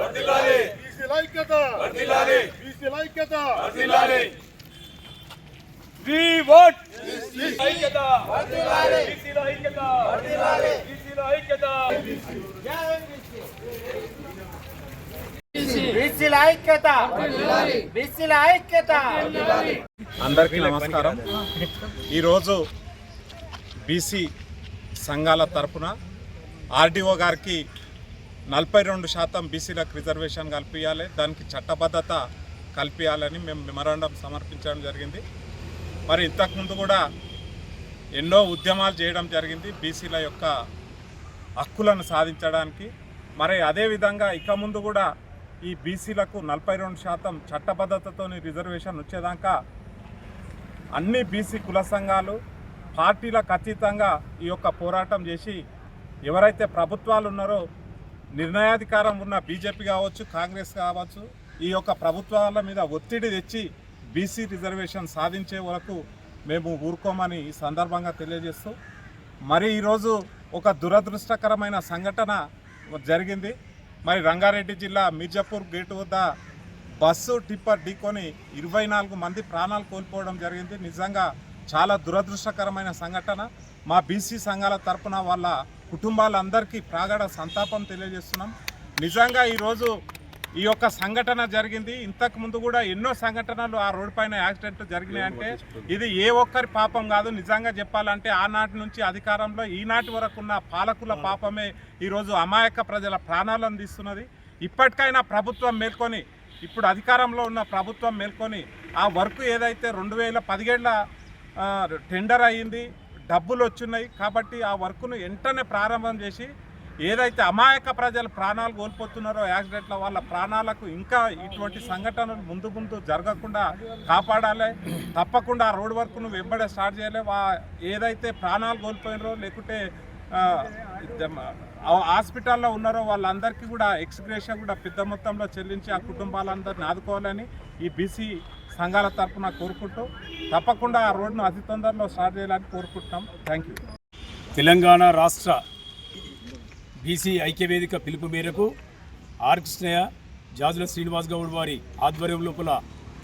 బీసీల ఐక్యత. బీసీల ఐక్యత. వి వాట్ ఐక్యత. బీసీల ఐక్యత. బీసీల ఐక్యత. బీసీల ఐక్యత. బీసీల ఐక్యత. అందరికీ నమస్కారం. ఈరోజు బీసీ సంఘాల తరపున ఆర్డీఓ గారికి నలభై రెండు శాతం బీసీలకు రిజర్వేషన్ కల్పించాలి దానికి చట్టబద్ధత కల్పించాలని మేము మెమరాండం సమర్పించడం జరిగింది. మరి ఇంతకుముందు కూడా ఎన్నో ఉద్యమాలు చేయడం జరిగింది బీసీల యొక్క హక్కులను సాధించడానికి. మరి అదేవిధంగా ఇక ముందు కూడా ఈ బీసీలకు నలభై రెండు శాతం చట్టబద్ధతతోని రిజర్వేషన్ వచ్చేదాకా అన్ని బీసీ కుల సంఘాలు పార్టీలకు అతీతంగా ఈ యొక్క పోరాటం చేసి ఎవరైతే ప్రభుత్వాలు ఉన్నారో నిర్ణయాధికారం ఉన్న బీజేపీ కావచ్చు కాంగ్రెస్ కావచ్చు ఈ యొక్క ప్రభుత్వాల మీద ఒత్తిడి తెచ్చి బీసీ రిజర్వేషన్ సాధించే వరకు మేము ఊరుకోమని ఈ సందర్భంగా తెలియజేస్తూ మరి ఈరోజు ఒక దురదృష్టకరమైన సంఘటన జరిగింది. మరి రంగారెడ్డి జిల్లా మిర్జాపూర్ గేటు వద్ద బస్సు టిప్పర్ ఢీకొని ఇరవై నాలుగు మంది ప్రాణాలు కోల్పోవడం జరిగింది. నిజంగా చాలా దురదృష్టకరమైన సంఘటన. మా బీసీ సంఘాల తరపున వాళ్ళ కుటుంబాలందరికీ ప్రాగాఢ సంతాపం తెలియజేస్తున్నాం. నిజంగా ఈరోజు ఈ యొక్క సంఘటన జరిగింది. ఇంతకు ముందు కూడా ఎన్నో సంఘటనలు ఆ రోడ్డు పైన యాక్సిడెంట్లు జరిగినాయంటే ఇది ఏ ఒక్కరి పాపం కాదు. నిజంగా చెప్పాలంటే ఆనాటి నుంచి అధికారంలో ఈనాటి వరకు ఉన్న పాలకుల పాపమే ఈరోజు అమాయక ప్రజల ప్రాణాలను తీస్తున్నది. ఇప్పటికైనా ప్రభుత్వం మేల్కొని ఇప్పుడు అధికారంలో ఉన్న ప్రభుత్వం మేల్కొని ఆ వర్క్ ఏదైతే రెండు వేల పదిహేడుల టెండర్ అయ్యింది డబ్బులు వచ్చున్నాయి కాబట్టి ఆ వర్క్ను వెంటనే ప్రారంభం చేసి ఏదైతే అమాయక ప్రజలు ప్రాణాలు కోల్పోతున్నారో యాక్సిడెంట్ల వాళ్ళ ప్రాణాలకు ఇంకా ఇటువంటి సంఘటనలు ముందు ముందు జరగకుండా కాపాడాలి. తప్పకుండా ఆ రోడ్ వర్క్ను వెంబడే స్టార్ట్ చేయాలి. వా ఏదైతే ప్రాణాలు కోల్పోయినారో లేకుంటే హాస్పిటల్లో ఉన్నారో వాళ్ళందరికీ కూడా ఎక్స్గ్రేషన్ కూడా పెద్ద మొత్తంలో చెల్లించి ఆ కుటుంబాలందరిని ఆదుకోవాలని ఈ బీసీ సంఘాల తరఫున కోరుకుంటూ తప్పకుండా ఆ రోడ్ను అతి తొందరలో స్టార్ట్ చేయాలని కోరుకుంటున్నాం. Thank you. తెలంగాణ రాష్ట్ర బీసీ ఐక్యవేదిక పిలుపు మేరకు ఆర్కృష్ణయ్య జాజుల శ్రీనివాస్ గౌడ్ వారి ఆధ్వర్యం లోపల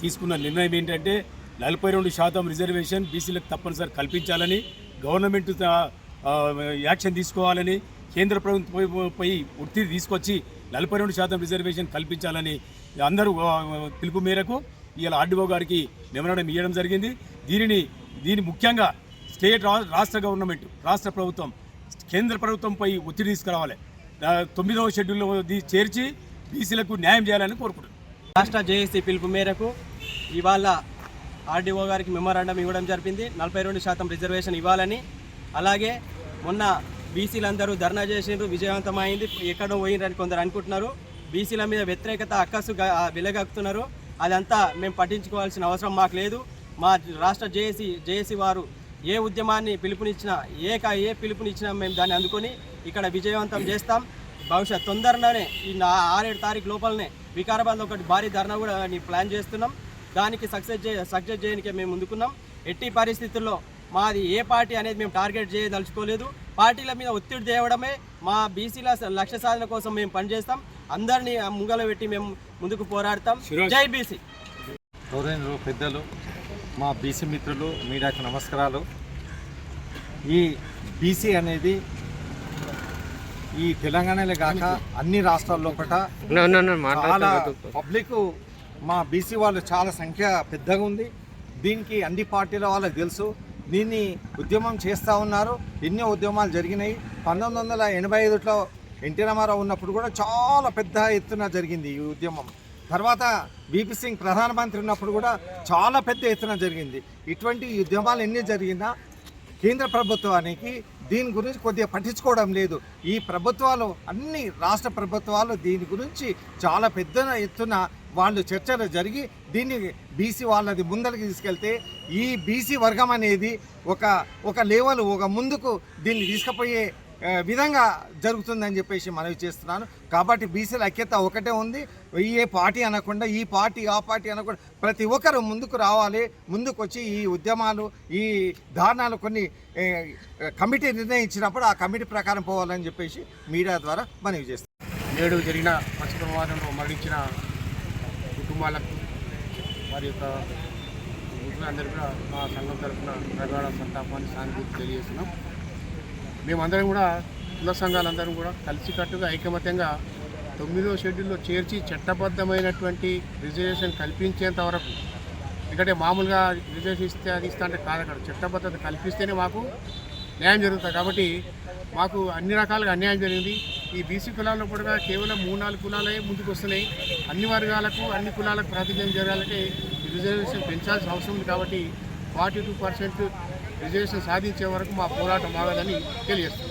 తీసుకున్న నిర్ణయం ఏంటంటే నలభై రెండు శాతం రిజర్వేషన్ బీసీలకు తప్పనిసరి కల్పించాలని గవర్నమెంట్ యాక్షన్ తీసుకోవాలని కేంద్ర ప్రభుత్వంపై ఒత్తిడి తీసుకొచ్చి నలభై రెండు శాతం రిజర్వేషన్ కల్పించాలని అందరూ పిలుపు మేరకు ఇవాళ ఆర్డీఓ గారికి నిమరణం ఇవ్వడం జరిగింది. దీనిని దీని ముఖ్యంగా స్టేట్ రాష్ట్ర గవర్నమెంట్ రాష్ట్ర ప్రభుత్వం కేంద్ర ప్రభుత్వంపై ఒత్తిడి తీసుకురావాలి. తొమ్మిదవ షెడ్యూల్లో చేర్చి బీసీలకు న్యాయం చేయాలని కోరుకుంటున్నాను రాష్ట్ర జేఏసీ పిలుపు మేరకు ఇవాళ ఆర్డీఓ గారికి మెమోరాండం ఇవ్వడం జరిపింది. నలభై రెండు శాతం రిజర్వేషన్ ఇవ్వాలని. అలాగే మొన్న బీసీలందరూ ధర్నా చేసిండ్రు విజయవంతమైంది ఎక్కడో పోయిందని కొందరు అనుకుంటున్నారు. బీసీల మీద వ్యతిరేకత అక్కసు వెలగక్కుతున్నారు. అదంతా మేము పట్టించుకోవాల్సిన అవసరం మాకు లేదు. మా రాష్ట్ర జేఏసీ జేఏసీ వారు ఏ ఉద్యమాన్ని పిలుపునిచ్చినా ఏ కా ఏ పిలుపునిచ్చినా మేము దాన్ని అందుకొని ఇక్కడ విజయవంతం చేస్తాం. భవిష్యత్ తొందరలోనే ఈ ఆరేడు తారీఖు లోపలనే వికారాబాద్ ఒకటి భారీ ధర్నా కూడా ప్లాన్ చేస్తున్నాం. దానికి సక్సెస్ చే సక్సెస్ చేయడానికి మేము ముందుకున్నాం. ఎట్టి పరిస్థితుల్లో మాది ఏ పార్టీ అనేది మేము టార్గెట్ చేయదలుచుకోలేదు. పార్టీల మీద ఒత్తిడి తేవడమే మా బీసీల లక్ష్య సాధన కోసం మేము పనిచేస్తాం. అందరినీ ముంగల పెట్టి మేము ముందుకు పోరాడతాం. జై బీసీ. గౌరవనీయులు పెద్దలు మా బీసీ మిత్రులు మీడియాకు నమస్కారాలు. ఈ బీసీ అనేది ఈ తెలంగాణలో కాక అన్ని రాష్ట్రాల్లో ఒకట చాలా పబ్లిక్ మా బీసీ వాళ్ళు చాలా సంఖ్య పెద్దగా ఉంది. దీనికి అన్ని పార్టీల వాళ్ళకి తెలుసు. దీన్ని ఉద్యమం చేస్తూ ఉన్నారు. ఎన్నో ఉద్యమాలు జరిగినాయి. పంతొమ్మిది వందల ఎనభై ఐదులో ఎన్టీ రామారావు ఉన్నప్పుడు కూడా చాలా పెద్ద ఎత్తున జరిగింది ఈ ఉద్యమం. తర్వాత బీపీ సింగ్ ప్రధానమంత్రి ఉన్నప్పుడు కూడా చాలా పెద్ద ఎత్తున జరిగింది. ఇటువంటి ఉద్యమాలు ఎన్ని జరిగినా కేంద్ర ప్రభుత్వానికి దీని గురించి కొద్దిగా పట్టించుకోవడం లేదు. ఈ ప్రభుత్వాలు అన్ని రాష్ట్ర ప్రభుత్వాలు దీని గురించి చాలా పెద్ద ఎత్తున వాళ్ళు చర్చలు జరిగి దీన్ని బీసీ వాళ్ళది ముందరికి తీసుకెళ్తే ఈ బీసీ వర్గం అనేది ఒక ఒక లెవెల్ ఒక ముందుకు దీన్ని తీసుకుపోయే విధంగా జరుగుతుందని చెప్పేసి మనవి చేస్తున్నాను. కాబట్టి బీసీల ఐక్యత ఒకటే ఉంది. ఏ పార్టీ అనకుండా ఈ పార్టీ ఆ పార్టీ అనకుండా ప్రతి ఒక్కరు ముందుకు రావాలి. ముందుకు వచ్చి ఈ ఉద్యమాలు ఈ ధారణాలు కొన్ని కమిటీ నిర్ణయించినప్పుడు ఆ కమిటీ ప్రకారం పోవాలని చెప్పేసి మీడియా ద్వారా మనవి చేస్తాను నేడు జరిగిన పశ్చిమ వారంలో మరణించిన కుటుంబాలకు వారి యొక్క అందరూ కూడా మా సంఘం తరఫున ప్రగాఢ సంతాపాన్ని సానుభూతి తెలియజేస్తున్నాం. మేమందరం కూడా కుల సంఘాలందరం కూడా కలిసికట్టుగా ఐకమత్యంగా తొమ్మిదో షెడ్యూల్లో చేర్చి చట్టబద్ధమైనటువంటి రిజర్వేషన్ కల్పించేంత వరకు ఎందుకంటే మామూలుగా రిజర్వేషన్ ఇస్తే అది ఇస్తా అంటే కాదు అక్కడ. చట్టబద్ధత కల్పిస్తేనే మాకు న్యాయం జరుగుతుంది. కాబట్టి మాకు అన్ని రకాలుగా అన్యాయం జరిగింది. ఈ బీసీ కులాల్లో కూడా కేవలం మూడు నాలుగు కులాలే ముందుకు వస్తున్నాయి అన్ని వర్గాలకు అన్ని కులాలకు ప్రాతినిధ్యం జరగాలంటే రిజర్వేషన్ పెంచాల్సిన అవసరం ఉంది కాబట్టి ఫార్టీ టూ పర్సెంట్ రిజర్వేషన్ సాధించే వరకు మా పోరాటం ఆగదని తెలియజేస్తుంది